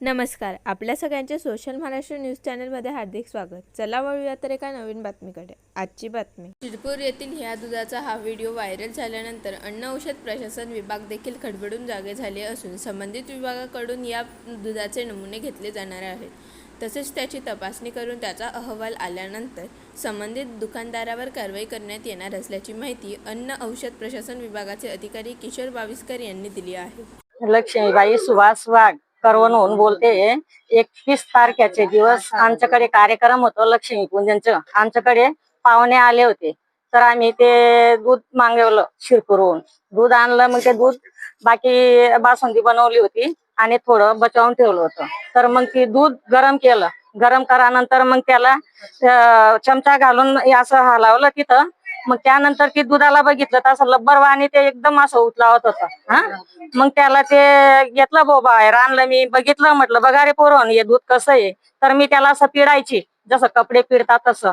नमस्कार आपल्या सगळ्यांचे सोशल महाराष्ट्र न्यूज चॅनलमध्ये हार्दिक स्वागत. चला वळूया तर एका नवीन बातमीकडे. आजची बातमी. शिरपूर येथील ह्या दुधाचा हा व्हिडिओ व्हायरल झाल्यानंतर अन्न औषध प्रशासन विभाग देखील खडबडून जागे झाले असून संबंधित विभागाकडून या दुधाचे नमुने घेतले जाणार आहेत. तसेच त्याची तपासणी करून त्याचा अहवाल आल्यानंतर संबंधित दुकानदारावर कारवाई करण्यात येणार असल्याची माहिती अन्न औषध प्रशासन विभागाचे अधिकारी किशोर बाविस्कर यांनी दिली आहे. लक्ष्मीबाई सुभाष वाघ करवणहून बोलते. एकवीस तारखेचे दिवस आमच्याकडे कार्यक्रम होतो लक्ष्मी पूजनचं आमच्याकडे पाहुणे आले होते. तर आम्ही ते दूध मागवलं शिरपूरहून. दूध आणलं मग ते दूध बाकी बासुंदी बनवली होती आणि थोडं बचावून ठेवलं होतं. तर मग ती दूध गरम केलं. गरम करानंतर मग त्याला चमचा घालून असं हलावलं तिथं. मग त्यानंतर ती दुधाला बघितलं तर असं लब्बरवा आणि ते एकदम असं उतलावत होतं. हा? मग त्याला ते घेतलं बोबा बाहेर आणलं मी. बघितलं म्हटलं बघा रे पोरण हे दूध कसं आहे? तर मी त्याला असं पिडायची जसं कपडे पिडतात तसं.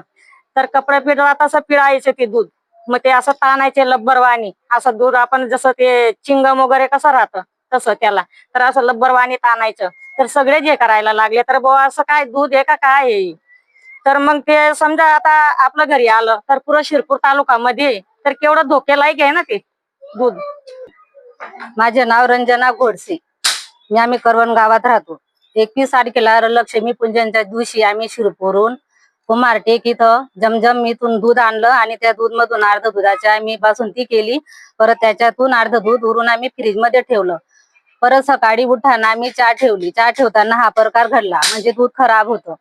तर कपडे पिळतात तसं पिळायचे ते दूध. मग ते असं ताणायचे लब्बरवाणी असं दूध आपण जसं ते चिंगम वगैरे कसं राहतं तसं त्याला. तर असं लब्बरवाणी ताणायचं. तर सगळे जे करायला लागले. तर बुवा असं काय दूध आहे का? काय आहे? तर मग ते समजा आता आपलं घरी आलं तर पुरं शिरपूर तालुकामध्ये तर केवढं धोकेलायक आहे ना ते? दूध. माझे नाव रंजना घोडसे मी आम्ही करवण गावात राहतो. एकवीस तारखेला लक्ष्मी पूजनच्या दिवशी आम्ही शिरपूरून कुमारटेक इथं जमजम इथून दूध आणलं आणि त्या दूध मधून अर्ध दुधाची आम्ही बासुंती केली. परत त्याच्यातून अर्ध दूध उरून आम्ही फ्रीजमध्ये ठेवलं. परत सकाळी उठताना आम्ही चहा ठेवली. चहा ठेवताना हा प्रकार घडला. म्हणजे दूध खराब होतं.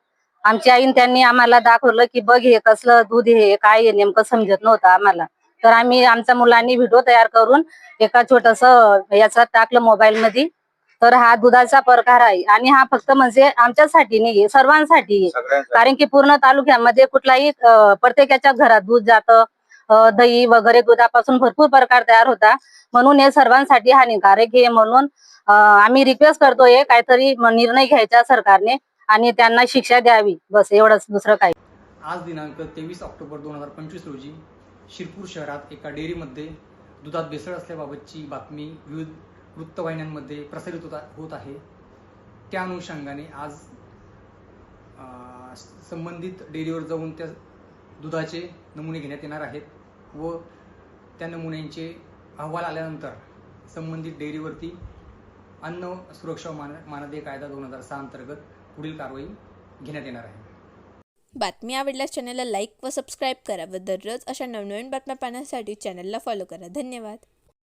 आमच्या आईन त्यांनी आम्हाला दाखवलं की बघ हे कसलं दूध हे काय आहे नेमकं समजत नव्हतं आम्हाला. तर आम्ही आमच्या मुलांनी व्हिडिओ तयार करून एका छोटस याच्यात टाकलं मोबाईल मध्ये तर हा दुधाचा प्रकार आहे आणि हा फक्त म्हणजे आमच्यासाठी नाही सर्वांसाठी कारण की पूर्ण तालुक्यामध्ये कुठलाही प्रत्येकाच्या घरात दूध जातं दही वगैरे दुधापासून भरपूर प्रकार तयार होता. म्हणून हे सर्वांसाठी हानिकारक आहे म्हणून आम्ही रिक्वेस्ट करतोय काहीतरी निर्णय घ्यायचा सरकारने. आणि त्यांना शिक्षा द्यावी. बस एवढंच. दुसरं काही. आज दिनांक तेवीस ऑक्टोबर दोन हजार पंचवीस रोजी शिरपूर शहरात एका डेअरीमध्ये दुधात भेसळ असल्याबाबतची बातमी विविध वृत्तवाहिन्यांमध्ये प्रसारित होत होत आहे. त्या अनुषंगाने आज संबंधित डेअरीवर जाऊन त्या दुधाचे नमुने घेण्यात येणार आहेत व त्या नमुन्यांचे अहवाल आल्यानंतर संबंधित डेअरीवरती अन्न सुरक्षा मान मानदे कायदा दोन हजार सहा अंतर्गत पुढील कारवाई घेण्यात येणार आहे. बातमी आवडल्यास चॅनलला लाईक व सबस्क्राईब करा व दररोज अशा नवनवीन बातम्या पाहण्यासाठी चॅनलला फॉलो करा. धन्यवाद.